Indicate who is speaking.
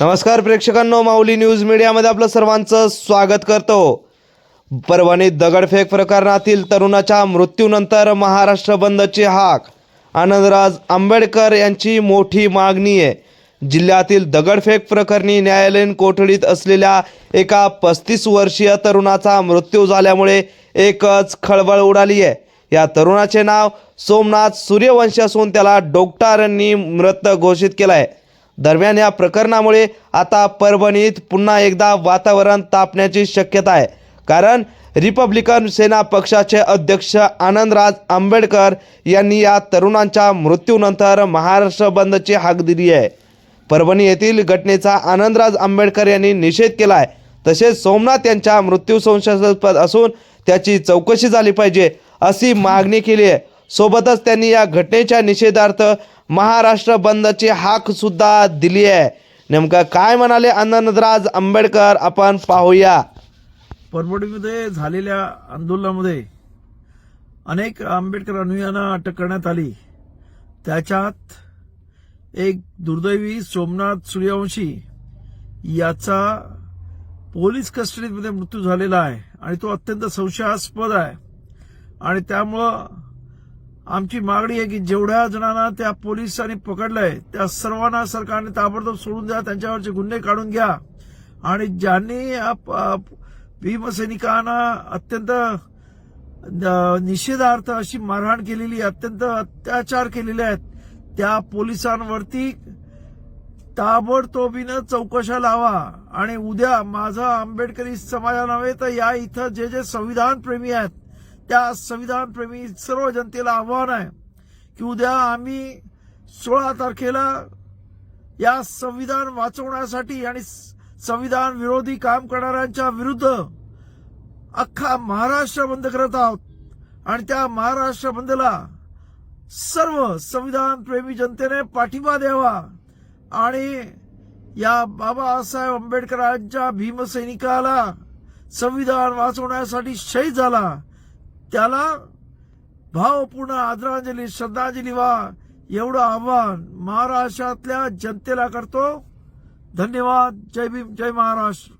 Speaker 1: नमस्कार प्रेक्षकांनो माऊली न्यूज मीडियामध्ये आपलं सर्वांचं स्वागत करतो. परभणीत दगडफेक प्रकरणातील तरुणाच्या मृत्यूनंतर महाराष्ट्र बंदची हाक. आनंदराज आंबेडकर यांची मोठी मागणी आहे. जिल्ह्यातील दगडफेक प्रकरणी न्यायालयीन कोठडीत असलेल्या एका पस्तीस वर्षीय तरुणाचा मृत्यू झाल्यामुळे एकच खळबळ उडाली आहे. या तरुणाचे नाव सोमनाथ सूर्यवंशी असून त्याला डॉक्टरांनी मृत घोषित केलं आहे. दरम्यान या प्रकरणामुळे आता परभणीत पुन्हा एकदा वातावरण तापण्याची शक्यता आहे. कारण रिपब्लिकन सेना पक्षाचे अध्यक्ष आनंदराज आंबेडकर यांनी या तरुणांच्या मृत्यूनंतर महाराष्ट्र बंदची हाक दिली आहे. परभणी येथील घटनेचा आनंदराज आंबेडकर यांनी निषेध केला आहे तसेच सोमनाथ यांच्या मृत्यू संशयास्पद असून त्याची चौकशी झाली पाहिजे अशी मागणी केली आहे. सोबतच त्यांनी या घटनेच्या निषेधार्थ महाराष्ट्र बंदची हाक सुद्धा दिली आहे. नेमकं काय म्हणाले आनंदराज आंबेडकर? आपण पाहूया.
Speaker 2: परभणीमध्ये झालेल्या आंदोलनामध्ये अनेक आंबेडकर अनुयांना अटक करण्यात आली. त्याच्यात एक दुर्दैवी सोमनाथ सूर्यवंशी याचा पोलीस कस्टडीमध्ये मृत्यू झालेला आहे आणि तो अत्यंत संशयास्पद आहे. आणि त्यामुळं आमची मागणी आहे की जेवढ्या जणांना त्या पोलिसांनी पकडलंय त्या सर्वांना सरकारने ताबडतोब सोडून द्या त्यांच्यावरचे गुन्हे काढून घ्या. आणि ज्यांनी भीमसैनिकांना अत्यंत निषेधार्थ अशी मारहाण केलेली अत्यंत अत्याचार केलेले आहेत त्या पोलिसांवरती ताबडतोबीनं चौकशा लावा. आणि उद्या माझा आंबेडकरी समाजा नव्हे तर या इथं जे जे संविधान प्रेमी आहेत त्या संविधान प्रेमी सर्व जनतेला आव्हान आहे की उद्या आम्ही सोळा तारखेला या संविधान वाचवण्यासाठी आणि स- संविधान विरोधी काम करणाऱ्यांच्या विरुद्ध अख्खा महाराष्ट्र बंद करत आहोत. आणि त्या महाराष्ट्र बंदला सर्व संविधान प्रेमी जनतेने पाठिंबा द्यावा. आणि या बाबासाहेब आंबेडकरांच्या भीमसैनिकाला संविधान वाचवण्यासाठी शहीद झाला. त्याला भावपूर्ण आदरांजली श्रद्धांजली व्हा एवढं आव्हान महाराष्ट्रातल्या जनतेला करतो. धन्यवाद. जय भीम जय महाराष्ट्र.